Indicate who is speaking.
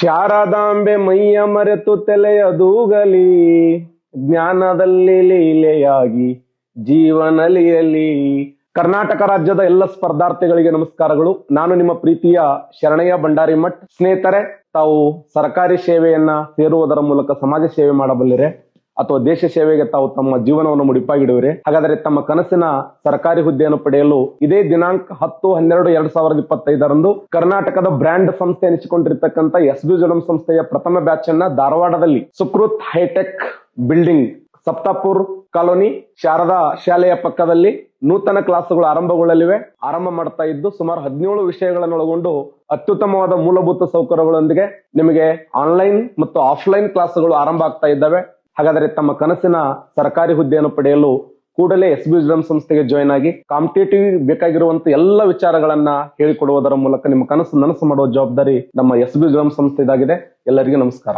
Speaker 1: ಶಾರದಾಂಬೆ ಮೈಯ ಮರೆತು ತಲೆಯದೂಗಲಿ ಜ್ಞಾನದಲ್ಲಿ ಲೀಲೆಯಾಗಿ ಜೀವನಲಿಯಲಿ. ಕರ್ನಾಟಕ ರಾಜ್ಯದ ಎಲ್ಲ ಸ್ಪರ್ಧಾರ್ಥಿಗಳಿಗೆ ನಮಸ್ಕಾರಗಳು. ನಾನು ನಿಮ್ಮ ಪ್ರೀತಿಯ ಶರಣಯ್ಯ ಭಂಡಾರಿ ಮಠ್. ಸ್ನೇಹಿತರೆ, ತಾವು ಸರ್ಕಾರಿ ಸೇವೆಯನ್ನ ಸೇರುವುದರ ಮೂಲಕ ಸಮಾಜ ಸೇವೆ ಮಾಡಬಲ್ಲಿರೆ. ಅಥವಾ ದೇಶ ಸೇವೆಗೆ ತಾವು ತಮ್ಮ ಜೀವನವನ್ನು ಮುಡಿಪಾಗಿಡುವರೆ. ಹಾಗಾದರೆ ತಮ್ಮ ಕನಸಿನ ಸರ್ಕಾರಿ ಹುದ್ದೆಯನ್ನು ಪಡೆಯಲು ಇದೇ ದಿನಾಂಕ ಹತ್ತು, ಹನ್ನೆರಡು, ಎರಡ್ ಸಾವಿರದ ಇಪ್ಪತ್ತೈದರಂದು ಕರ್ನಾಟಕದ ಬ್ರ್ಯಾಂಡ್ ಸಂಸ್ಥೆ ಎನಿಸಿಕೊಂಡಿರ್ತಕ್ಕಂಥ ಎಸ್ ಬಿ ಜುಲಂ ಸಂಸ್ಥೆಯ ಪ್ರಥಮ ಬ್ಯಾಚ್ ಅನ್ನ ಧಾರವಾಡದಲ್ಲಿ Sukrut hitech building, Saptapur colony, Sharada ಶಾಲೆಯ ಪಕ್ಕದಲ್ಲಿ ನೂತನ ಕ್ಲಾಸ್ಗಳು ಆರಂಭಗೊಳ್ಳಲಿವೆ. ಆರಂಭ ಮಾಡ್ತಾ ಇದ್ದು ಸುಮಾರು ಹದಿನೇಳು ವಿಷಯಗಳನ್ನು ಒಳಗೊಂಡು ಅತ್ಯುತ್ತಮವಾದ ಮೂಲಭೂತ ಸೌಕರ್ಯಗಳೊಂದಿಗೆ ನಿಮಗೆ ಆನ್ಲೈನ್ ಮತ್ತು ಆಫ್ಲೈನ್ ಕ್ಲಾಸ್ಗಳು ಆರಂಭ ಆಗ್ತಾ ಇದ್ದಾವೆ. ಹಾಗಾದರೆ ತಮ್ಮ ಕನಸಿನ ಸರ್ಕಾರಿ ಹುದ್ದೆಯನ್ನು ಪಡೆಯಲು ಕೂಡಲೇ ಎಸ್ ಬಿ ಸಂಸ್ಥೆಗೆ ಜಾಯ್ನ್ ಆಗಿ ಕಾಂಪಿಟೇಟಿವ್ ಬೇಕಾಗಿರುವಂತ ಎಲ್ಲ ವಿಚಾರಗಳನ್ನ ಹೇಳಿಕೊಡುವುದರ ಮೂಲಕ ನಿಮ್ಮ ಕನಸು ನನಸು ಮಾಡುವ ಜವಾಬ್ದಾರಿ ನಮ್ಮ ಎಸ್ ಬಿ ಸಂಸ್ಥೆದಾಗಿದೆ. ಎಲ್ಲರಿಗೂ ನಮಸ್ಕಾರ.